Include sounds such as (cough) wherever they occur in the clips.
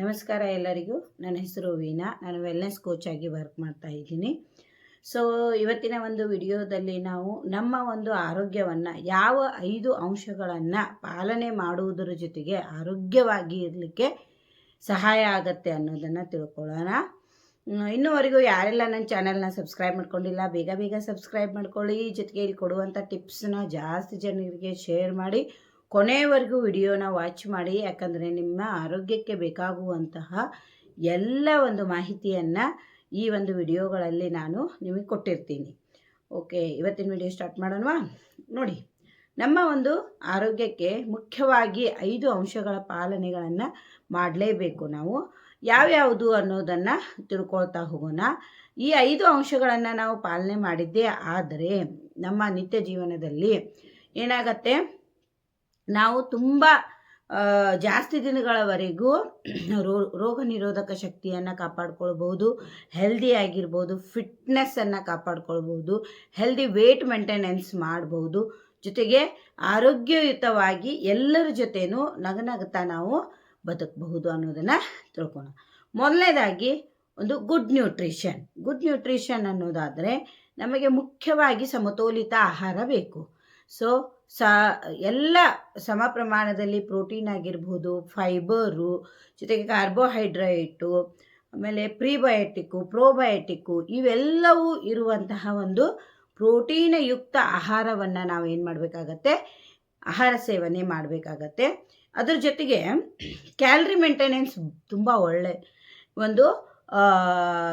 ನಮಸ್ಕಾರ ಎಲ್ಲರಿಗೂ. ನನ್ನ ಹೆಸರು ವೀನಾ ನಾನು ವೆಲ್ನೆಸ್ ಕೋಚ್ ಆಗಿ ವರ್ಕ್ ಮಾಡ್ತಾ ಇದ್ದೀನಿ. ಸೊ ಇವತ್ತಿನ ಒಂದು ವಿಡಿಯೋದಲ್ಲಿ ನಾವು ನಮ್ಮ ಒಂದು ಆರೋಗ್ಯವನ್ನು, ಯಾವ ಐದು ಅಂಶಗಳನ್ನು ಪಾಲನೆ ಮಾಡುವುದರ ಜೊತೆಗೆ ಆರೋಗ್ಯವಾಗಿ ಇರಲಿಕ್ಕೆ ಸಹಾಯ ಆಗತ್ತೆ ಅನ್ನೋದನ್ನು ತಿಳ್ಕೊಳ್ಳೋಣ. ಇನ್ನೂವರೆಗೂ ಯಾರೆಲ್ಲ ನನ್ನ ಚಾನಲ್ನ ಸಬ್ಸ್ಕ್ರೈಬ್ ಮಾಡ್ಕೊಂಡಿಲ್ಲ, ಬೇಗ ಬೇಗ ಸಬ್ಸ್ಕ್ರೈಬ್ ಮಾಡ್ಕೊಳ್ಳಿ. ಜೊತೆಗೆ ಇಲ್ಲಿ ಕೊಡುವಂಥ ಟಿಪ್ಸ್ನ ಜಾಸ್ತಿ ಜನರಿಗೆ ಶೇರ್ ಮಾಡಿ. ಕೊನೆಯವರೆಗೂ ವಿಡಿಯೋನ ವಾಚ್ ಮಾಡಿ, ಯಾಕಂದರೆ ನಿಮ್ಮ ಆರೋಗ್ಯಕ್ಕೆ ಬೇಕಾಗುವಂತಹ ಎಲ್ಲ ಒಂದು ಮಾಹಿತಿಯನ್ನು ಈ ಒಂದು ವಿಡಿಯೋಗಳಲ್ಲಿ ನಾನು ನಿಮಗೆ ಕೊಟ್ಟಿರ್ತೀನಿ. ಓಕೆ, ಇವತ್ತಿನ ವಿಡಿಯೋ ಸ್ಟಾರ್ಟ್ ಮಾಡೋಣವಾ? ನೋಡಿ, ನಮ್ಮ ಒಂದು ಆರೋಗ್ಯಕ್ಕೆ ಮುಖ್ಯವಾಗಿ ಐದು ಅಂಶಗಳ ಪಾಲನೆಗಳನ್ನು ಮಾಡಲೇಬೇಕು ನಾವು. ಯಾವ್ಯಾವುದು ಅನ್ನೋದನ್ನು ತಿಳ್ಕೊಳ್ತಾ ಹೋಗೋಣ. ಈ ಐದು ಅಂಶಗಳನ್ನು ನಾವು ಪಾಲನೆ ಮಾಡಿದ್ದೇ ಆದರೆ ನಮ್ಮ ನಿತ್ಯ ಜೀವನದಲ್ಲಿ ಏನಾಗತ್ತೆ? ನಾವು ತುಂಬ ಜಾಸ್ತಿ ದಿನಗಳವರೆಗೂ ರೋ, ರೋಗ ನಿರೋಧಕ ಶಕ್ತಿಯನ್ನು ಕಾಪಾಡ್ಕೊಳ್ಬೋದು ಹೆಲ್ದಿ ಆಗಿರ್ಬೋದು ಫಿಟ್ನೆಸ್ಸನ್ನು ಕಾಪಾಡ್ಕೊಳ್ಬೋದು ಹೆಲ್ದಿ ವೇಟ್ ಮೇಂಟೆನೆನ್ಸ್ ಮಾಡ್ಬೋದು ಜೊತೆಗೆ ಆರೋಗ್ಯಯುತವಾಗಿ ಎಲ್ಲರ ಜೊತೆನೂ ನಗನಗುತ್ತಾ ನಾವು ಬದುಕಬಹುದು ಅನ್ನೋದನ್ನು ತಿಳ್ಕೊಳ ಮೊದಲನೇದಾಗಿ ಒಂದು ಗುಡ್ ನ್ಯೂಟ್ರಿಷನ್ ಗುಡ್ ನ್ಯೂಟ್ರಿಷನ್ ಅನ್ನೋದಾದರೆ ನಮಗೆ ಮುಖ್ಯವಾಗಿ ಸಮತೋಲಿತ ಆಹಾರ ಬೇಕು. ಸೊ ಸ, ಎಲ್ಲ ಸಮ ಪ್ರಮಾಣದಲ್ಲಿ ಪ್ರೋಟೀನ್ ಆಗಿರ್ಬೋದು, ಫೈಬರು, ಜೊತೆಗೆ ಕಾರ್ಬೋಹೈಡ್ರೇಟು, ಆಮೇಲೆ ಪ್ರೀಬಯೋಟಿಕ್ಕು, ಪ್ರೋಬಯೋಟಿಕ್ಕು ಇವೆಲ್ಲವೂ ಇರುವಂತಹ ಒಂದು ಪ್ರೋಟೀನಯುಕ್ತ ಆಹಾರವನ್ನು ನಾವು ಏನು ಮಾಡಬೇಕಾಗತ್ತೆ? ಆಹಾರ ಸೇವನೆ ಮಾಡಬೇಕಾಗತ್ತೆ. ಅದ್ರ ಜೊತೆಗೆ ಕ್ಯಾಲ್ರಿ ಮೇಂಟೆನೆನ್ಸ್ ತುಂಬ ಒಳ್ಳೆ ಒಂದು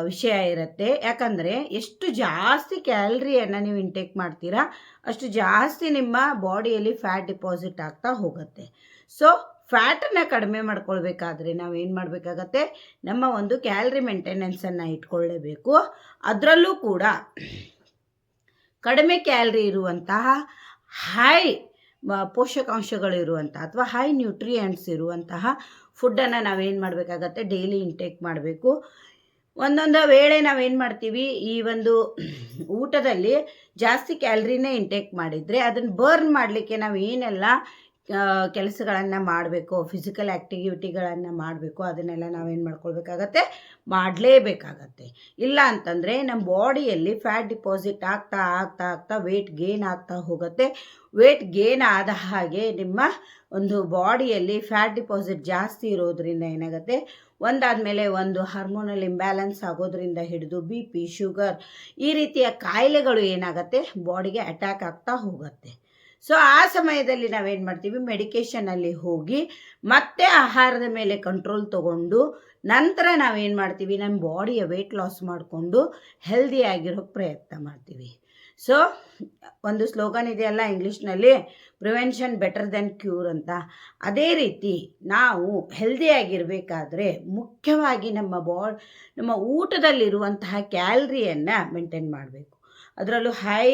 ವಿಷಯ ಇರುತ್ತೆ. ಯಾಕಂದರೆ ಎಷ್ಟು ಜಾಸ್ತಿ ಕ್ಯಾಲ್ರಿಯನ್ನು ನೀವು ಇಂಟೇಕ್ ಮಾಡ್ತೀರಾ, ಅಷ್ಟು ಜಾಸ್ತಿ ನಿಮ್ಮ ಬಾಡಿಯಲ್ಲಿ ಫ್ಯಾಟ್ ಡಿಪಾಸಿಟ್ ಆಗ್ತಾ ಹೋಗುತ್ತೆ. ಸೊ ಫ್ಯಾಟನ್ನು ಕಡಿಮೆ ಮಾಡ್ಕೊಳ್ಬೇಕಾದ್ರೆ ನಾವು ಏನು ಮಾಡಬೇಕಾಗತ್ತೆ? ನಮ್ಮ ಒಂದು ಕ್ಯಾಲ್ರಿ ಮೇಂಟೆನೆನ್ಸನ್ನು ಇಟ್ಕೊಳ್ಳೇಬೇಕು. ಅದರಲ್ಲೂ ಕೂಡ ಕಡಿಮೆ ಕ್ಯಾಲ್ರಿ ಇರುವಂತಹ ಹೈ ಪೋಷಕಾಂಶಗಳು ಇರುವಂಥ ಅಥವಾ ಹೈ ನ್ಯೂಟ್ರಿಯೆಂಟ್ಸ್ ಇರುವಂತಹ ಫುಡ್ಡನ್ನು ನಾವೇನು ಮಾಡಬೇಕಾಗತ್ತೆ? ಡೈಲಿ ಇಂಟೇಕ್ ಮಾಡಬೇಕು. ಒಂದೊಂದು ವೇಳೆ ನಾವೇನು ಮಾಡ್ತೀವಿ, ಈ ಒಂದು ಊಟದಲ್ಲಿ ಜಾಸ್ತಿ ಕ್ಯಾಲ್ರಿನೇ ಇಂಟೇಕ್ ಮಾಡಿದರೆ ಅದನ್ನು ಬರ್ನ್ ಮಾಡಲಿಕ್ಕೆ ನಾವು ಏನೆಲ್ಲ ಕೆಲಸಗಳನ್ನು ಮಾಡಬೇಕು ಫಿಸಿಕಲ್ ಆ್ಯಕ್ಟಿವಿಟಿಗಳನ್ನು ಮಾಡಬೇಕು, ಅದನ್ನೆಲ್ಲ ನಾವೇನು ಮಾಡ್ಕೊಳ್ಬೇಕಾಗತ್ತೆ? ಮಾಡಲೇಬೇಕಾಗತ್ತೆ. ಇಲ್ಲ ಅಂತಂದರೆ ನಮ್ಮ ಬಾಡಿಯಲ್ಲಿ ಫ್ಯಾಟ್ ಡಿಪಾಸಿಟ್ ಆಗ್ತಾ ಆಗ್ತಾ ಆಗ್ತಾ ವೇಟ್ ಗೇನ್ ಆಗ್ತಾ ಹೋಗುತ್ತೆ. ವೆಯ್ಟ್ ಗೇನ್ ಆದ ಹಾಗೆ ನಿಮ್ಮ ಒಂದು ಬಾಡಿಯಲ್ಲಿ ಫ್ಯಾಟ್ ಡಿಪಾಸಿಟ್ ಜಾಸ್ತಿ ಇರೋದ್ರಿಂದ ಏನಾಗುತ್ತೆ? ಒಂದಾದಮೇಲೆ ಒಂದು ಹಾರ್ಮೋನಲ್ ಇಂಬ್ಯಾಲೆನ್ಸ್ ಆಗೋದ್ರಿಂದ ಹಿಡಿದು ಬಿ ಪಿ ಶುಗರ್ ಈ ರೀತಿಯ ಕಾಯಿಲೆಗಳು ಏನಾಗುತ್ತೆ? ಬಾಡಿಗೆ ಅಟ್ಯಾಕ್ ಆಗ್ತಾ ಹೋಗುತ್ತೆ. ಸೊ ಆ ಸಮಯದಲ್ಲಿ ನಾವೇನು ಮಾಡ್ತೀವಿ? ಮೆಡಿಕೇಷನಲ್ಲಿ ಹೋಗಿ ಮತ್ತೆ ಆಹಾರದ ಮೇಲೆ ಕಂಟ್ರೋಲ್ ತಗೊಂಡು ನಂತರ ನಾವೇನು ಮಾಡ್ತೀವಿ? ನಮ್ಮ ಬಾಡಿಯ ವೆಯ್ಟ್ ಲಾಸ್ ಮಾಡಿಕೊಂಡು ಹೆಲ್ದಿ ಆಗಿರೋಕ್ಕೆ ಪ್ರಯತ್ನ ಮಾಡ್ತೀವಿ. ಸೊ ಒಂದು ಸ್ಲೋಗನ್ ಇದೆಯಲ್ಲ ಇಂಗ್ಲೀಷ್ನಲ್ಲಿ ಪ್ರಿವೆನ್ಷನ್ ಬೆಟರ್ ದೆನ್ ಕ್ಯೂರ್ ಅಂತ. ಅದೇ ರೀತಿ ನಾವು ಹೆಲ್ದಿಯಾಗಿರಬೇಕಾದ್ರೆ ಮುಖ್ಯವಾಗಿ ನಮ್ಮ ಬಾಡ್, ನಮ್ಮ ಊಟದಲ್ಲಿರುವಂತಹ ಕ್ಯಾಲ್ರಿಯನ್ನು ಮೇಂಟೈನ್ ಮಾಡಬೇಕು. ಅದರಲ್ಲೂ ಹೈ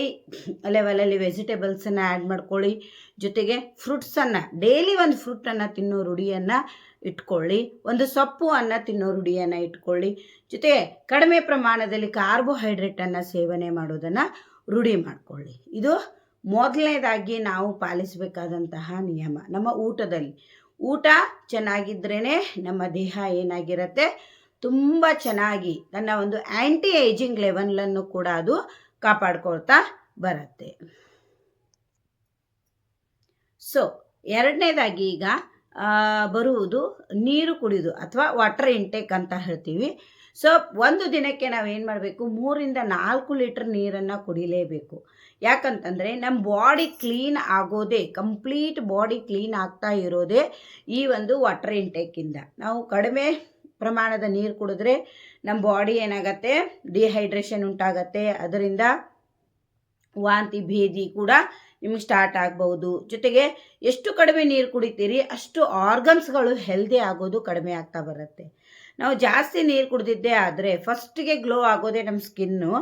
ಲೆವೆಲಲ್ಲಿ ವೆಜಿಟೇಬಲ್ಸನ್ನು ಆ್ಯಡ್ ಮಾಡ್ಕೊಳ್ಳಿ. ಜೊತೆಗೆ ಫ್ರೂಟ್ಸನ್ನು ಡೈಲಿ ಒಂದು ಫ್ರೂಟನ್ನು ತಿನ್ನೋ ರೂಢಿಯನ್ನು ಇಟ್ಕೊಳ್ಳಿ. ಒಂದು ಸೊಪ್ಪು ಅನ್ನ ತಿನ್ನೋ ರೂಢಿಯನ್ನು ಇಟ್ಕೊಳ್ಳಿ. ಜೊತೆಗೆ ಕಡಿಮೆ ಪ್ರಮಾಣದಲ್ಲಿ ಕಾರ್ಬೋಹೈಡ್ರೇಟನ್ನು ಸೇವನೆ ಮಾಡೋದನ್ನು ರೂಢಿ ಮಾಡಿಕೊಳ್ಳಿ. ಇದು ಮೊದಲನೇದಾಗಿ ನಾವು ಪಾಲಿಸಬೇಕಾದಂತಹ ನಿಯಮ. ನಮ್ಮ ಊಟದಲ್ಲಿ. ಊಟ ಚೆನ್ನಾಗಿದ್ರೇ ನಮ್ಮ ದೇಹ ಏನಾಗಿರುತ್ತೆ? ತುಂಬ ಚೆನ್ನಾಗಿ ತನ್ನ ಒಂದು ಆ್ಯಂಟಿ ಏಜಿಂಗ್ ಲೆವೆಲನ್ನು ಕೂಡ ಅದು ಕಾಪಾಡ್ಕೊಳ್ತಾ ಬರುತ್ತೆ. ಸೊ ಎರಡನೇದಾಗಿ ಈಗ ಬರುವುದು ನೀರು ಕುಡಿದು ಅಥವಾ ವಾಟರ್ ಇಂಟೇಕ್ ಅಂತ ಹೇಳ್ತೀವಿ. ಸೊ ಒಂದು ದಿನಕ್ಕೆ ನಾವು ಏನು ಮಾಡಬೇಕು? ಮೂರಿಂದ ನಾಲ್ಕು ಲೀಟ್ರ್ ನೀರನ್ನು ಕುಡಿಲೇಬೇಕು. ಯಾಕಂತಂದರೆ ನಮ್ಮ ಬಾಡಿ ಕ್ಲೀನ್ ಆಗೋದೇ, ಕಂಪ್ಲೀಟ್ ಬಾಡಿ ಕ್ಲೀನ್ ಆಗ್ತಾ ಇರೋದೇ ಈ ಒಂದು ವಾಟರ್ ಇಂಟೇಕಿಂದ. ನಾವು ಕಡಿಮೆ ಪ್ರಮಾಣದ ನೀರು ಕುಡಿದ್ರೆ ನಮ್ಮ ಬಾಡಿ ಏನಾಗತ್ತೆ? ಡಿಹೈಡ್ರೇಷನ್ ಉಂಟಾಗತ್ತೆ. ಅದರಿಂದ ವಾಂತಿ, ಭೇದಿ ಕೂಡ ನಿಮ್ಗೆ ಸ್ಟಾರ್ಟ್ ಆಗ್ಬೋದು ಜೊತೆಗೆ ಎಷ್ಟು ಕಡಿಮೆ ನೀರು ಕುಡಿತೀರಿ, ಅಷ್ಟು ಆರ್ಗನ್ಸ್ಗಳು ಹೆಲ್ದಿ ಆಗೋದು ಕಡಿಮೆ ಆಗ್ತಾ ಬರುತ್ತೆ. ನಾವು ಜಾಸ್ತಿ ನೀರು ಕುಡಿದಿದ್ದೇ ಆದರೆ ಫಸ್ಟಿಗೆ ಗ್ಲೋ ಆಗೋದೇ ನಮ್ಮ ಸ್ಕಿನ್ನು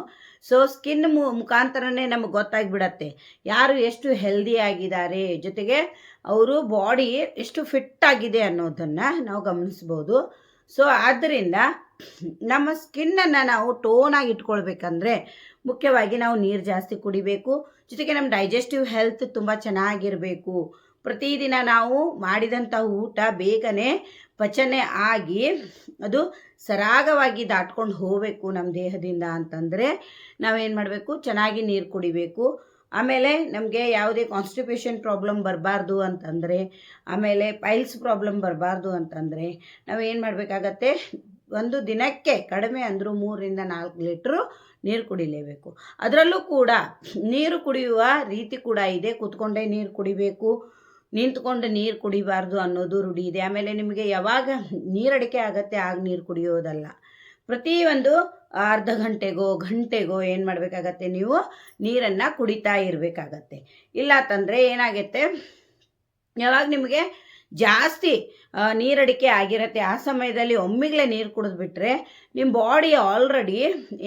ಸೊ ಸ್ಕಿನ್ ಮು, ಮುಖಾಂತರನೇ ನಮಗೆ ಗೊತ್ತಾಗಿಬಿಡತ್ತೆ. ಯಾರು ಎಷ್ಟು ಹೆಲ್ದಿ ಆಗಿದ್ದಾರೆ, ಜೊತೆಗೆ ಅವರು ಬಾಡಿ ಎಷ್ಟು ಫಿಟ್ ಆಗಿದೆ ಅನ್ನೋದನ್ನು ನಾವು ಗಮನಿಸ್ಬೋದು. ಸೊ ಆದ್ದರಿಂದ ನಮ್ಮ ಸ್ಕಿನ್ನನ್ನು ನಾವು ಟೋನಾಗಿ ಇಟ್ಕೊಳ್ಬೇಕಂದ್ರೆ ಮುಖ್ಯವಾಗಿ ನಾವು ನೀರು ಜಾಸ್ತಿ ಕುಡಿಬೇಕು. ಜೊತೆಗೆ ನಮ್ಮ ಡೈಜೆಸ್ಟಿವ್ ಹೆಲ್ತ್ ತುಂಬ ಚೆನ್ನಾಗಿರಬೇಕು. ಪ್ರತಿದಿನ ನಾವು ಮಾಡಿದಂಥ ಊಟ ಬೇಗನೆ ಪಚನೆ ಆಗಿ ಅದು ಸರಾಗವಾಗಿ ದಾಟ್ಕೊಂಡು ಹೋಗಬೇಕು ನಮ್ಮ ದೇಹದಿಂದ ಅಂತಂದರೆ ನಾವೇನು ಮಾಡಬೇಕು? ಚೆನ್ನಾಗಿ ನೀರು ಕುಡಿಬೇಕು. ಆಮೇಲೆ ನಮಗೆ ಯಾವುದೇ ಕಾನ್ಸ್ಟಿಪೇಷನ್ ಪ್ರಾಬ್ಲಮ್ ಬರಬಾರ್ದು ಅಂತಂದರೆ, ಆಮೇಲೆ ಪೈಲ್ಸ್ ಪ್ರಾಬ್ಲಮ್ ಬರಬಾರ್ದು ಅಂತಂದರೆ ನಾವೇನು ಮಾಡಬೇಕಾಗತ್ತೆ? ಒಂದು ದಿನಕ್ಕೆ ಕಡಿಮೆ ಅಂದರೂ ಮೂರರಿಂದ ನಾಲ್ಕು ಲೀಟ್ರು ನೀರು ಕುಡಿಲೇಬೇಕು. ಅದರಲ್ಲೂ ಕೂಡ ನೀರು ಕುಡಿಯುವ ರೀತಿ ಕೂಡ ಇದೆ. ಕೂತ್ಕೊಂಡೇ ನೀರು ಕುಡಿಬೇಕು. ನಿಂತ್ಕೊಂಡು ನೀರು ಕುಡಿಬಾರ್ದು ಅನ್ನೋದು ರೂಢಿ ಇದೆ. ಆಮೇಲೆ ನಿಮಗೆ ಯಾವಾಗ ನೀರಡಿಕೆ ಆಗತ್ತೆ, ಆಗ ನೀರು ಕುಡಿಯೋದಲ್ಲ. ಪ್ರತಿಯೊಂದು ಅರ್ಧ ಗಂಟೆಗೋ ಗಂಟೆಗೋ ಏನು ಮಾಡಬೇಕಾಗತ್ತೆ, ನೀವು ನೀರನ್ನು ಕುಡಿತಾ ಇರಬೇಕಾಗತ್ತೆ. ಇಲ್ಲ ಅಂತಂದರೆ ಏನಾಗುತ್ತೆ, ಯಾವಾಗ ನಿಮಗೆ ಜಾಸ್ತಿ ನೀರಡಿಕೆ ಆಗಿರುತ್ತೆ. ಆ ಸಮಯದಲ್ಲಿ ಒಮ್ಮಿಗ್ಲೇ ನೀರು ಕುಡಿದ್ಬಿಟ್ರೆ ನಿಮ್ಮ ಬಾಡಿ ಆಲ್ರೆಡಿ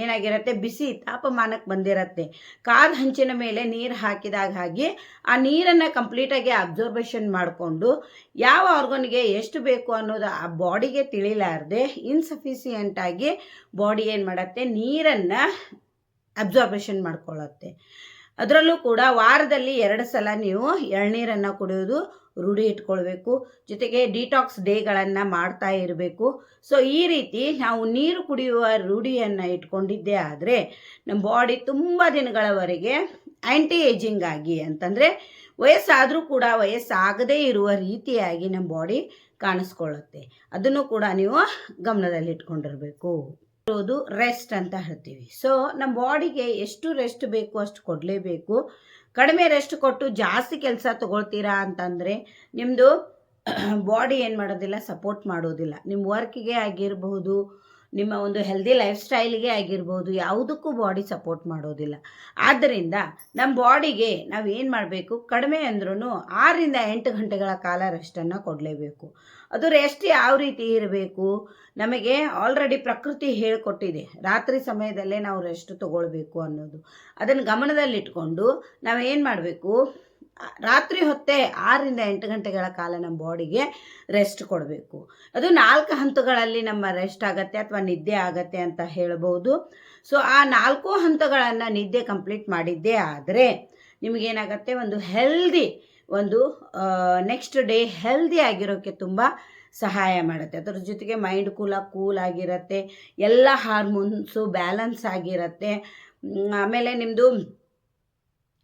ಏನಾಗಿರುತ್ತೆ? ಬಿಸಿ ತಾಪಮಾನಕ್ಕೆ ಬಂದಿರತ್ತೆ. ಕಾದ ಹಂಚಿನ ಮೇಲೆ ನೀರು ಹಾಕಿದಾಗ ಹಾಗೆ ಆ ನೀರನ್ನು ಕಂಪ್ಲೀಟಾಗಿ ಅಬ್ಸರ್ಬೇಷನ್ ಮಾಡಿಕೊಂಡು ಯಾವ ಆರ್ಗನ್ಗೆ ಎಷ್ಟು ಬೇಕು ಅನ್ನೋದು ಆ ಬಾಡಿಗೆ ತಿಳಿಲಾರ್ದೆ ಇನ್ಸಫಿಸಿಯೆಂಟಾಗಿ ಬಾಡಿ ಏನು ಮಾಡತ್ತೆ? ನೀರನ್ನು ಅಬ್ಸರ್ವೇಷನ್ ಮಾಡ್ಕೊಳ್ಳುತ್ತೆ ಅದರಲ್ಲೂ ಕೂಡ ವಾರದಲ್ಲಿ ಎರಡು ಸಲ ನೀವು ಎಳ್ನೀರನ್ನು ಕುಡಿಯೋದು ರೂಢಿ ಇಟ್ಕೊಳ್ಬೇಕು. ಜೊತೆಗೆ ಡಿಟಾಕ್ಸ್ ಡೇಗಳನ್ನು ಮಾಡ್ತಾ ಇರಬೇಕು. ಸೊ ಈ ರೀತಿ ನಾವು ನೀರು ಕುಡಿಯುವ ರೂಢಿಯನ್ನು ಇಟ್ಕೊಂಡಿದ್ದೇ ಆದರೆ ನಮ್ಮ ಬಾಡಿ ತುಂಬ ದಿನಗಳವರೆಗೆ ಆ್ಯಂಟಿ ಏಜಿಂಗ್ ಆಗಿ ಅಂತಂದರೆ ವಯಸ್ಸಾದರೂ ಕೂಡ ವಯಸ್ಸಾಗದೇ ಇರುವ ರೀತಿಯಾಗಿ ನಮ್ಮ ಬಾಡಿ ಕಾಣಿಸ್ಕೊಳ್ಳುತ್ತೆ. ಅದನ್ನು ಕೂಡ ನೀವು ಗಮನದಲ್ಲಿಟ್ಕೊಂಡಿರಬೇಕು. ಇರೋದು ರೆಸ್ಟ್ ಅಂತ ಹೇಳ್ತೀವಿ. ಸೊ ನಮ್ಮ ಬಾಡಿಗೆ ಎಷ್ಟು ರೆಸ್ಟ್ ಬೇಕು ಅಷ್ಟು ಕೊಡಲೇಬೇಕು. ಕಡಿಮೆ ರೆಸ್ಟ್ ಕೊಟ್ಟು ಜಾಸ್ತಿ ಕೆಲಸ ತಗೊಳ್ತೀರಾ ಅಂತಂದರೆ ನಿಮ್ಮದು ಬಾಡಿ (clears throat) ಏನು ಮಾಡೋದಿಲ್ಲ ಸಪೋರ್ಟ್ ಮಾಡೋದಿಲ್ಲ. ನಿಮ್ಮ ವರ್ಕಿಗೆ ಆಗಿರಬಹುದು ನಿಮ್ಮ ಒಂದು ಹೆಲ್ದಿ ಲೈಫ್ ಸ್ಟೈಲ್ಗೆ ಆಗಿರ್ಬೋದು, ಯಾವುದಕ್ಕೂ ಬಾಡಿ ಸಪೋರ್ಟ್ ಮಾಡೋದಿಲ್ಲ. ಆದ್ದರಿಂದ ನಮ್ಮ ಬಾಡಿಗೆ ನಾವು ಏನು ಮಾಡಬೇಕು? ಕಡಿಮೆ ಅಂದ್ರೂ ಆರರಿಂದ ಎಂಟು ಗಂಟೆಗಳ ಕಾಲ ರೆಸ್ಟನ್ನು ಕೊಡಲೇಬೇಕು. ಅದು ರೆಸ್ಟ್ ಯಾವ ರೀತಿ ಇರಬೇಕು? ನಮಗೆ ಆಲ್ರೆಡಿ ಪ್ರಕೃತಿ ಹೇಳಿಕೊಟ್ಟಿದೆ. ರಾತ್ರಿ ಸಮಯದಲ್ಲೇ ನಾವು ರೆಸ್ಟ್ ತಗೊಳ್ಬೇಕು ಅನ್ನೋದು. ಅದನ್ನು ಗಮನದಲ್ಲಿಟ್ಕೊಂಡು ನಾವು ಏನು ಮಾಡಬೇಕು? ರಾತ್ರಿ ಹೊತ್ತೇ ಆರರಿಂದ ಎಂಟು ಗಂಟೆಗಳ ಕಾಲ ನಮ್ಮ ಬಾಡಿಗೆ ರೆಸ್ಟ್ ಕೊಡಬೇಕು. ಅದು ನಾಲ್ಕು ಹಂತಗಳಲ್ಲಿ ನಮ್ಮ ರೆಸ್ಟ್ ಆಗತ್ತೆ ಅಥವಾ ನಿದ್ದೆ ಆಗತ್ತೆ ಅಂತ ಹೇಳ್ಬೋದು. ಸೊ ಆ ನಾಲ್ಕು ಹಂತಗಳನ್ನು ನಿದ್ದೆ ಕಂಪ್ಲೀಟ್ ಮಾಡಿದ್ದೇ ಆದರೆ ನಿಮಗೇನಾಗತ್ತೆ? ಒಂದು ಹೆಲ್ದಿ ಒಂದು ನೆಕ್ಸ್ಟ್ ಡೇ ಹೆಲ್ದಿ ಆಗಿರೋಕ್ಕೆ ತುಂಬ ಸಹಾಯ ಮಾಡುತ್ತೆ. ಅದರ ಜೊತೆಗೆ ಮೈಂಡ್ ಕೂಲ ಕೂಲ್ ಆಗಿರುತ್ತೆ. ಎಲ್ಲ ಹಾರ್ಮೋನ್ಸು ಬ್ಯಾಲೆನ್ಸ್ ಆಗಿರುತ್ತೆ. ಆಮೇಲೆ ನಿಮ್ಮದು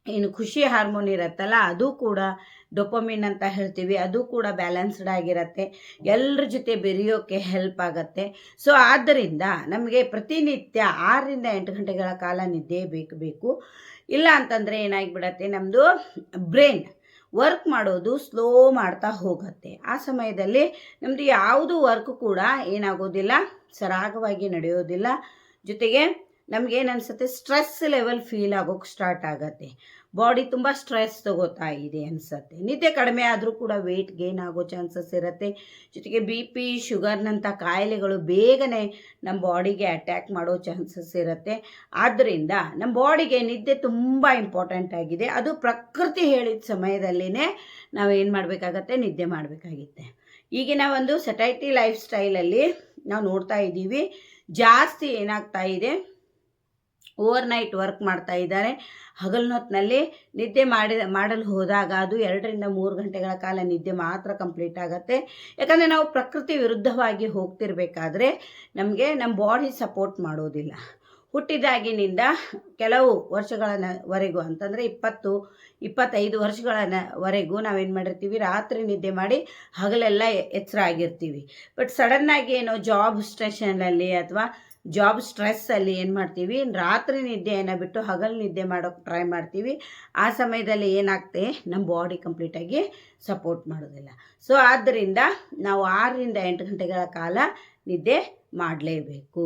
ಏನು ಖುಷಿ ಹಾರ್ಮೋನ್ ಇರುತ್ತಲ್ಲ, ಅದು ಕೂಡ ಡೊಪಮಿನ್ ಅಂತ ಹೇಳ್ತೀವಿ, ಅದು ಕೂಡ ಬ್ಯಾಲೆನ್ಸ್ಡ್ ಆಗಿರುತ್ತೆ. ಎಲ್ಲರ ಜೊತೆ ಬೆರೆಯೋಕ್ಕೆ ಹೆಲ್ಪ್ ಆಗುತ್ತೆ. ಸೊ ಆದ್ದರಿಂದ ನಮಗೆ ಪ್ರತಿನಿತ್ಯ ಆರರಿಂದ ಎಂಟು ಗಂಟೆಗಳ ಕಾಲ ನಿದ್ದೆ ಬೇಕು ಬೇಕು. ಇಲ್ಲ ಅಂತಂದರೆ ಏನಾಗಿಬಿಡತ್ತೆ ನಮ್ಮದು ಬ್ರೈನ್ ವರ್ಕ್ ಮಾಡೋದು ಸ್ಲೋ ಮಾಡ್ತಾ ಹೋಗುತ್ತೆ. ಆ ಸಮಯದಲ್ಲಿ ನಮ್ಮದು ಯಾವುದು ವರ್ಕ್ ಕೂಡ ಏನಾಗೋದಿಲ್ಲ, ಸರಾಗವಾಗಿ ನಡೆಯೋದಿಲ್ಲ. ಜೊತೆಗೆ ನಮಗೇನು ಅನ್ಸುತ್ತೆ? ಸ್ಟ್ರೆಸ್ ಲೆವೆಲ್ ಫೀಲ್ ಆಗೋಕೆ ಸ್ಟಾರ್ಟ್ ಆಗುತ್ತೆ. ಬಾಡಿ ತುಂಬ ಸ್ಟ್ರೆಸ್ ತಗೋತಾ ಇದೆ ಅನಿಸುತ್ತೆ. ನಿದ್ದೆ ಕಡಿಮೆ ಆದರೂ ಕೂಡ ವೆಯ್ಟ್ ಗೇನ್ ಆಗೋ ಚಾನ್ಸಸ್ ಇರುತ್ತೆ. ಜೊತೆಗೆ ಬಿ ಪಿ ಶುಗರ್ನಂಥ ಕಾಯಿಲೆಗಳು ಬೇಗನೆ ನಮ್ಮ ಬಾಡಿಗೆ ಅಟ್ಯಾಕ್ ಮಾಡೋ ಚಾನ್ಸಸ್ ಇರುತ್ತೆ. ಆದ್ದರಿಂದ ನಮ್ಮ ಬಾಡಿಗೆ ನಿದ್ದೆ ತುಂಬ ಇಂಪಾರ್ಟೆಂಟ್ ಆಗಿದೆ. ಅದು ಪ್ರಕೃತಿ ಹೇಳಿದ ಸಮಯದಲ್ಲಿನೇ ನಾವು ಏನು ಮಾಡಬೇಕಾಗತ್ತೆ? ನಿದ್ದೆ ಮಾಡಬೇಕಾಗುತ್ತೆ. ಈಗಿನ ಒಂದು ಸೊಸೈಟಿ ಲೈಫ್ ಸ್ಟೈಲಲ್ಲಿ ನಾವು ನೋಡ್ತಾ ಇದ್ದೀವಿ. ಜಾಸ್ತಿ ಏನಾಗ್ತಾ ಇದೆ? ಓವರ್ ನೈಟ್ ವರ್ಕ್ ಮಾಡ್ತಾ ಇದ್ದಾರೆ. ಹಗಲಿನೊತ್ತಿನಲ್ಲಿ ನಿದ್ದೆ ಮಾಡಿ ಮಾಡಲು ಹೋದಾಗ ಅದು ಎರಡರಿಂದ ಮೂರು ಗಂಟೆಗಳ ಕಾಲ ನಿದ್ದೆ ಮಾತ್ರ ಕಂಪ್ಲೀಟ್ ಆಗುತ್ತೆ. ಯಾಕಂದರೆ ನಾವು ಪ್ರಕೃತಿ ವಿರುದ್ಧವಾಗಿ ಹೋಗ್ತಿರ್ಬೇಕಾದ್ರೆ ನಮಗೆ ನಮ್ಮ ಬಾಡಿ ಸಪೋರ್ಟ್ ಮಾಡೋದಿಲ್ಲ. ಹುಟ್ಟಿದಾಗಿನಿಂದ ಕೆಲವು ವರ್ಷಗಳವರೆಗೂ ಅಂತಂದರೆ ಇಪ್ಪತ್ತು, ಇಪ್ಪತ್ತೈದು ವರ್ಷಗಳವರೆಗೂ ನಾವೇನು ಮಾಡಿರ್ತೀವಿ, ರಾತ್ರಿ ನಿದ್ದೆ ಮಾಡಿ ಹಗಲೆಲ್ಲ ಎಚ್ಚರ ಆಗಿರ್ತೀವಿ ಬಟ್ ಸಡನ್ನಾಗಿ ಏನೋ ಜಾಬ್ ಸ್ಟೇಷನಲ್ಲಿ ಅಥವಾ ಜಾಬ್ ಸ್ಟ್ರೆಸ್ಸಲ್ಲಿ ಏನು ಮಾಡ್ತೀವಿ? ರಾತ್ರಿ ನಿದ್ದೆಯನ್ನು ಬಿಟ್ಟು ಹಗಲು ನಿದ್ದೆ ಮಾಡೋಕ್ಕೆ ಟ್ರೈ ಮಾಡ್ತೀವಿ. ಆ ಸಮಯದಲ್ಲಿ ಏನಾಗ್ತೆ ನಮ್ಮ ಬಾಡಿ ಕಂಪ್ಲೀಟಾಗಿ ಸಪೋರ್ಟ್ ಮಾಡೋದಿಲ್ಲ. ಸೊ ಆದ್ದರಿಂದ ನಾವು ಆರರಿಂದ ಎಂಟು ಗಂಟೆಗಳ ಕಾಲ ನಿದ್ದೆ ಮಾಡಲೇಬೇಕು.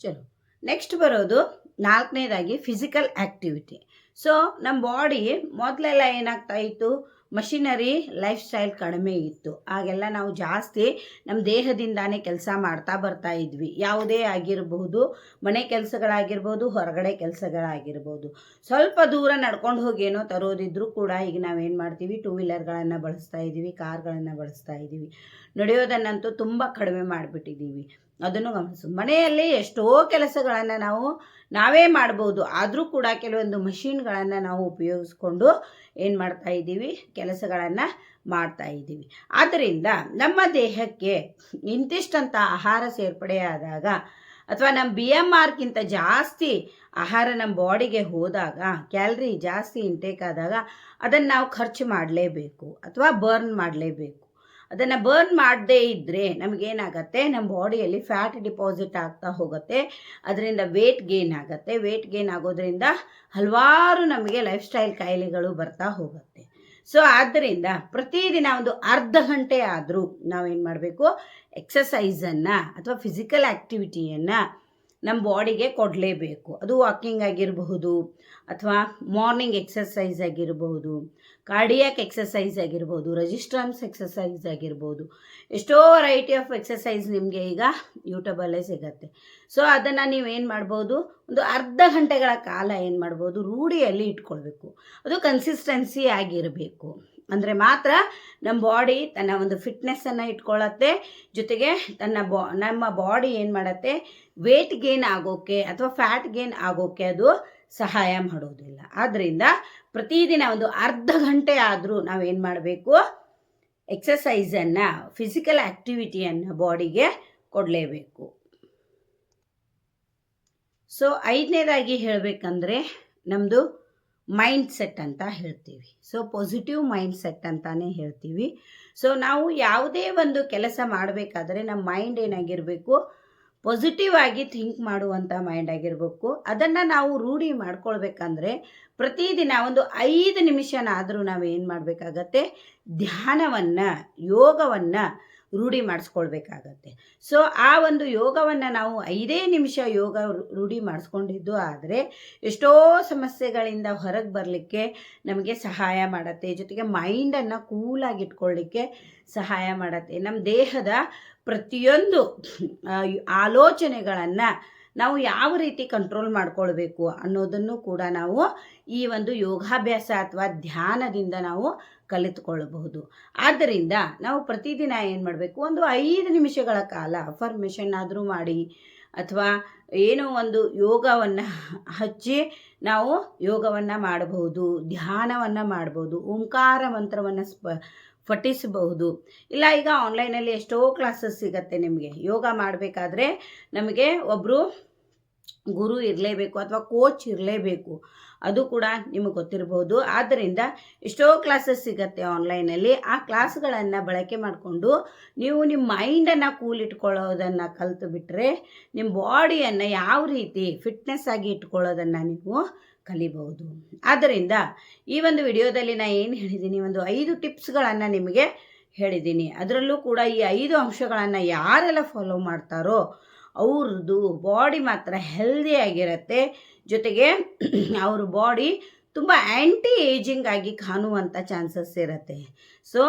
ಚಲೋ. ನೆಕ್ಸ್ಟ್ ಬರೋದು ನಾಲ್ಕನೇದಾಗಿ ಫಿಸಿಕಲ್ ಆ್ಯಕ್ಟಿವಿಟಿ ಸೊ ನಮ್ಮ ಬಾಡಿ ಮೊದಲೆಲ್ಲ ಏನಾಗ್ತಾ ಇತ್ತು? ಮಷಿನರಿ ಲೈಫ್ ಸ್ಟೈಲ್ ಕಡಿಮೆ ಇತ್ತು. ಆಗೆಲ್ಲ ನಾವು ಜಾಸ್ತಿ ನಮ್ಮ ದೇಹದಿಂದಾನೇ ಕೆಲಸ ಮಾಡ್ತಾ ಬರ್ತಾ ಇದ್ವಿ. ಯಾವುದೇ ಆಗಿರಬಹುದು, ಮನೆ ಕೆಲಸಗಳಾಗಿರ್ಬೋದು ಹೊರಗಡೆ ಕೆಲಸಗಳಾಗಿರ್ಬೋದು ಸ್ವಲ್ಪ ದೂರ ನಡ್ಕೊಂಡು ಹೋಗಿ ಏನೋ ತರೋದಿದ್ರೂ ಕೂಡ ಈಗ ನಾವೇನು ಮಾಡ್ತೀವಿ ಟೂ ವೀಲರ್ಗಳನ್ನು ಬಳಸ್ತಾ ಇದ್ದೀವಿ ಕಾರ್ಗಳನ್ನು ಬಳಸ್ತಾ ಇದ್ದೀವಿ. ನಡೆಯೋದನ್ನಂತೂ ತುಂಬ ಕಡಿಮೆ ಮಾಡಿಬಿಟ್ಟಿದ್ದೀವಿ. ಅದನ್ನು ಗಮನಿಸು. ಮನೆಯಲ್ಲಿ ಎಷ್ಟೋ ಕೆಲಸಗಳನ್ನು ನಾವು ನಾವೇ ಮಾಡ್ಬೋದು. ಆದರೂ ಕೂಡ ಕೆಲವೊಂದು ಮಷಿನ್ಗಳನ್ನು ನಾವು ಉಪಯೋಗಿಸ್ಕೊಂಡು ಏನು ಮಾಡ್ತಾ ಇದ್ದೀವಿ? ಕೆಲಸಗಳನ್ನು ಮಾಡ್ತಾ ಇದ್ದೀವಿ. ಆದ್ದರಿಂದ ನಮ್ಮ ದೇಹಕ್ಕೆ ಇಂತಿಷ್ಟಂಥ ಆಹಾರ ಸೇರ್ಪಡೆಯಾದಾಗ ಅಥವಾ ನಮ್ಮ ಬಿ ಎಂ ಆರ್ಗಿಂತ ಜಾಸ್ತಿ ಆಹಾರ ನಮ್ಮ ಬಾಡಿಗೆ ಹೋದಾಗ, ಕ್ಯಾಲ್ರಿ ಜಾಸ್ತಿ ಇಂಟೇಕ್ ಆದಾಗ ಅದನ್ನು ನಾವು ಖರ್ಚು ಮಾಡಲೇಬೇಕು ಅಥವಾ ಬರ್ನ್ ಮಾಡಲೇಬೇಕು. ಅದನ್ನು ಬರ್ನ್ ಮಾಡದೇ ಇದ್ದರೆ ನಮಗೇನಾಗತ್ತೆ? ನಮ್ಮ ಬಾಡಿಯಲ್ಲಿ ಫ್ಯಾಟ್ ಡಿಪಾಸಿಟ್ ಆಗ್ತಾ ಹೋಗುತ್ತೆ. ಅದರಿಂದ ವೇಟ್ ಗೇನ್ ಆಗುತ್ತೆ. ವೇಟ್ ಗೇನ್ ಆಗೋದ್ರಿಂದ ಹಲವಾರು ನಮಗೆ ಲೈಫ್ ಸ್ಟೈಲ್ ಕಾಯಿಲೆಗಳು ಬರ್ತಾ ಹೋಗುತ್ತೆ. ಸೊ ಆದ್ದರಿಂದ ಪ್ರತಿದಿನ ಒಂದು ಅರ್ಧ ಗಂಟೆ ಆದರೂ ನಾವೇನು ಮಾಡಬೇಕು? ಎಕ್ಸಸೈಸನ್ನು ಅಥವಾ ಫಿಸಿಕಲ್ ಆ್ಯಕ್ಟಿವಿಟಿಯನ್ನು ನಮ್ಮ ಬಾಡಿಗೆ ಕೊಡಲೇಬೇಕು. ಅದು ವಾಕಿಂಗ್ ಆಗಿರಬಹುದು ಅಥವಾ ಮಾರ್ನಿಂಗ್ ಎಕ್ಸಸೈಸ್ ಆಗಿರಬಹುದು. ಕಾರ್ಡಿಯಾಕ್ ಎಕ್ಸಸೈಸ್ ಆಗಿರ್ಬೋದು ರೆಜಿಸ್ಟ್ರಾನ್ಸ್ ಎಕ್ಸಸೈಸ್ ಆಗಿರ್ಬೋದು, ಎಷ್ಟೋ ವೆರೈಟಿ ಆಫ್ ಎಕ್ಸಸೈಸ್ ನಿಮಗೆ ಈಗ ಯೂಟ್ಯೂಬಲ್ಲೇ ಸಿಗತ್ತೆ. ಸೊ ಅದನ್ನು ನೀವೇನು ಮಾಡ್ಬೋದು, ಒಂದು ಅರ್ಧ ಗಂಟೆಗಳ ಕಾಲ ಏನು ಮಾಡ್ಬೋದು, ರೂಢಿಯಲ್ಲಿ ಇಟ್ಕೊಳ್ಬೇಕು. ಅದು ಕನ್ಸಿಸ್ಟೆನ್ಸಿ ಆಗಿರಬೇಕು. ಅಂದರೆ ಮಾತ್ರ ನಮ್ಮ ಬಾಡಿ ತನ್ನ ಒಂದು ಫಿಟ್ನೆಸ್ಸನ್ನು ಇಟ್ಕೊಳ್ಳತ್ತೆ ಜೊತೆಗೆ ತನ್ನ ಬಾ, ನಮ್ಮ ಬಾಡಿ ಏನು ಮಾಡತ್ತೆ ವೇಟ್ ಗೇನ್ ಆಗೋಕ್ಕೆ ಅಥವಾ ಫ್ಯಾಟ್ ಗೇನ್ ಆಗೋಕ್ಕೆ ಅದು ಸಹಾಯ ಮಾಡೋದಿಲ್ಲ. ಆದ್ದರಿಂದ ಪ್ರತಿದಿನ ಒಂದು ಅರ್ಧ ಗಂಟೆ ಆದರೂ ನಾವೇನು ಮಾಡಬೇಕು? ಎಕ್ಸಸೈಸನ್ನು ಫಿಸಿಕಲ್ ಆ್ಯಕ್ಟಿವಿಟಿಯನ್ನು ಬಾಡಿಗೆ ಕೊಡಲೇಬೇಕು. ಸೊ ಐದನೇದಾಗಿ ಹೇಳಬೇಕಂದ್ರೆ ನಮ್ಮದು ಮೈಂಡ್ ಸೆಟ್ ಅಂತ ಹೇಳ್ತೀವಿ. ಸೊ ಪಾಸಿಟಿವ್ ಮೈಂಡ್ ಸೆಟ್ ಅಂತಾನೆ ಹೇಳ್ತೀವಿ. ಸೊ ನಾವು ಯಾವುದೇ ಒಂದು ಕೆಲಸ ಮಾಡಬೇಕಾದ್ರೆ ನಮ್ಮ ಮೈಂಡ್ ಏನಾಗಿರಬೇಕು? ಪಾಸಿಟಿವ್ ಆಗಿ ಥಿಂಕ್ ಮಾಡುವಂಥ ಮೈಂಡ್ ಆಗಿರಬೇಕು. ಅದನ್ನು ನಾವು ರೂಢಿ ಮಾಡ್ಕೊಳ್ಬೇಕಂದ್ರೆ ಪ್ರತಿದಿನ ಒಂದು ಐದು ನಿಮಿಷನಾದರೂ ನಾವು ಏನು ಮಾಡಬೇಕಾಗತ್ತೆ? ಧ್ಯಾನವನ್ನು, ಯೋಗವನ್ನು ರೂಢಿ ಮಾಡಿಸ್ಕೊಳ್ಬೇಕಾಗತ್ತೆ. ಸೊ ಆ ಒಂದು ಯೋಗವನ್ನು ನಾವು ಐದೇ ನಿಮಿಷ ಯೋಗ ರೂಢಿ ಮಾಡಿಸ್ಕೊಂಡಿದ್ದು ಆದರೆ ಎಷ್ಟೋ ಸಮಸ್ಯೆಗಳಿಂದ ಹೊರಗೆ ಬರಲಿಕ್ಕೆ ನಮಗೆ ಸಹಾಯ ಮಾಡುತ್ತೆ. ಜೊತೆಗೆ ಮೈಂಡನ್ನು ಕೂಲಾಗಿಟ್ಕೊಳ್ಳಿಕ್ಕೆ ಸಹಾಯ ಮಾಡುತ್ತೆ. ನಮ್ಮ ದೇಹದ ಪ್ರತಿಯೊಂದು ಆಲೋಚನೆಗಳನ್ನು ನಾವು ಯಾವ ರೀತಿ ಕಂಟ್ರೋಲ್ ಮಾಡ್ಕೊಳ್ಬೇಕು ಅನ್ನೋದನ್ನು ಕೂಡ ನಾವು ಈ ಒಂದು ಯೋಗಾಭ್ಯಾಸ ಅಥವಾ ಧ್ಯಾನದಿಂದ ನಾವು ಕಲಿತುಕೊಳ್ಳಬಹುದು. ಆದ್ದರಿಂದ ನಾವು ಪ್ರತಿದಿನ ಏನು ಮಾಡಬೇಕು? ಒಂದು ಐದು ನಿಮಿಷಗಳ ಕಾಲ ಅಫರ್ಮೇಷನ್ ಆದರೂ ಮಾಡಿ ಅಥವಾ ಏನೋ ಒಂದು ಯೋಗವನ್ನು ಹಚ್ಚಿ ನಾವು ಯೋಗವನ್ನು ಮಾಡಬಹುದು, ಧ್ಯಾನವನ್ನು ಮಾಡಬಹುದು, ಓಂಕಾರ ಮಂತ್ರವನ್ನು ಸ್ಪ ಪಠಿಸಬಹುದು. ಇಲ್ಲ, ಈಗ ಆನ್ಲೈನಲ್ಲಿ ಎಷ್ಟೋ ಕ್ಲಾಸಸ್ ಸಿಗತ್ತೆ ನಿಮಗೆ. ಯೋಗ ಮಾಡಬೇಕಾದ್ರೆ ನಮಗೆ ಒಬ್ಬರು ಗುರು ಇರಲೇಬೇಕು ಅಥವಾ ಕೋಚ್ ಇರಲೇಬೇಕು. ಅದು ಕೂಡ ನಿಮಗೆ ಗೊತ್ತಿರಬಹುದು ಆದ್ದರಿಂದ ಎಷ್ಟೋ ಕ್ಲಾಸಸ್ ಸಿಗತ್ತೆ ಆನ್ಲೈನಲ್ಲಿ ಆ ಕ್ಲಾಸ್ಗಳನ್ನು ಬಳಕೆ ಮಾಡಿಕೊಂಡು ನೀವು ನಿಮ್ಮ ಮೈಂಡನ್ನು ಕೂಲ್ ಇಟ್ಕೊಳ್ಳೋದನ್ನು ಕಲಿತು ಬಿಟ್ಟರೆ ನಿಮ್ಮ ಬಾಡಿಯನ್ನು ಯಾವ ರೀತಿ ಫಿಟ್ನೆಸ್ ಆಗಿ ಇಟ್ಕೊಳ್ಳೋದನ್ನು ನೀವು ಕಲಿಬಹುದು. ಆದ್ದರಿಂದ ಈ ಒಂದು ವಿಡಿಯೋದಲ್ಲಿ ನಾನು ಏನು ಹೇಳಿದ್ದೀನಿ ಒಂದು ಐದು ಟಿಪ್ಸ್ಗಳನ್ನು ನಿಮಗೆ ಹೇಳಿದ್ದೀನಿ ಅದರಲ್ಲೂ ಕೂಡ ಈ ಐದು ಅಂಶಗಳನ್ನು ಯಾರೆಲ್ಲ ಫಾಲೋ ಮಾಡ್ತಾರೋ ಅವ್ರದ್ದು ಬಾಡಿ ಮಾತ್ರ ಹೆಲ್ದಿ ಆಗಿರುತ್ತೆ. ಜೊತೆಗೆ ಅವ್ರ ಬಾಡಿ ತುಂಬ ಆ್ಯಂಟಿ ಏಜಿಂಗ್ ಆಗಿ ಕಾಣುವಂಥ ಚಾನ್ಸಸ್ ಇರುತ್ತೆ. ಸೊ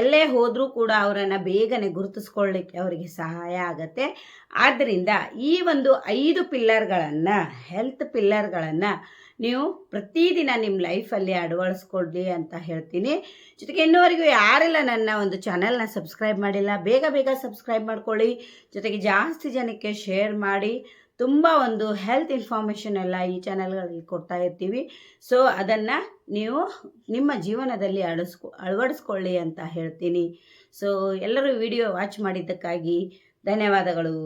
ಎಲ್ಲೇ ಹೋದರೂ ಕೂಡ ಅವರನ್ನು ಬೇಗನೆ ಗುರುತಿಸ್ಕೊಳ್ಳಿಕ್ಕೆ ಅವರಿಗೆ ಸಹಾಯ ಆಗುತ್ತೆ. ಆದ್ದರಿಂದ ಈ ಒಂದು ಐದು ಪಿಲ್ಲರ್ಗಳನ್ನು ಹೆಲ್ತ್ ಪಿಲ್ಲರ್ಗಳನ್ನು ನೀವು ಪ್ರತಿದಿನ ನಿಮ್ಮ ಲೈಫಲ್ಲಿ ಅಳವಡಿಸ್ಕೊಳ್ಳಿ ಅಂತ ಹೇಳ್ತೀನಿ. ಜೊತೆಗೆ ಇನ್ನೂವರೆಗೂ ಯಾರೆಲ್ಲ ನನ್ನ ಒಂದು ಚಾನಲ್ನ ಸಬ್ಸ್ಕ್ರೈಬ್ ಮಾಡಿಲ್ಲ, ಬೇಗ ಬೇಗ ಸಬ್ಸ್ಕ್ರೈಬ್ ಮಾಡ್ಕೊಳ್ಳಿ. ಜೊತೆಗೆ ಜಾಸ್ತಿ ಜನಕ್ಕೆ ಶೇರ್ ಮಾಡಿ. ತುಂಬ ಒಂದು ಹೆಲ್ತ್ ಇನ್ಫಾರ್ಮೇಷನ್ ಎಲ್ಲ ಈ ಚಾನಲ್ಗಳಲ್ಲಿ ಕೊಡ್ತಾ ಇರ್ತೀವಿ. ಸೊ ಅದನ್ನು ನೀವು ನಿಮ್ಮ ಜೀವನದಲ್ಲಿ ಅಳಿಸ್ಕೊ, ಅಳವಡಿಸ್ಕೊಳ್ಳಿ ಅಂತ ಹೇಳ್ತೀನಿ. ಸೊ ಎಲ್ಲರೂ ವಿಡಿಯೋ ವಾಚ್ ಮಾಡಿದ್ದಕ್ಕಾಗಿ ಧನ್ಯವಾದಗಳು.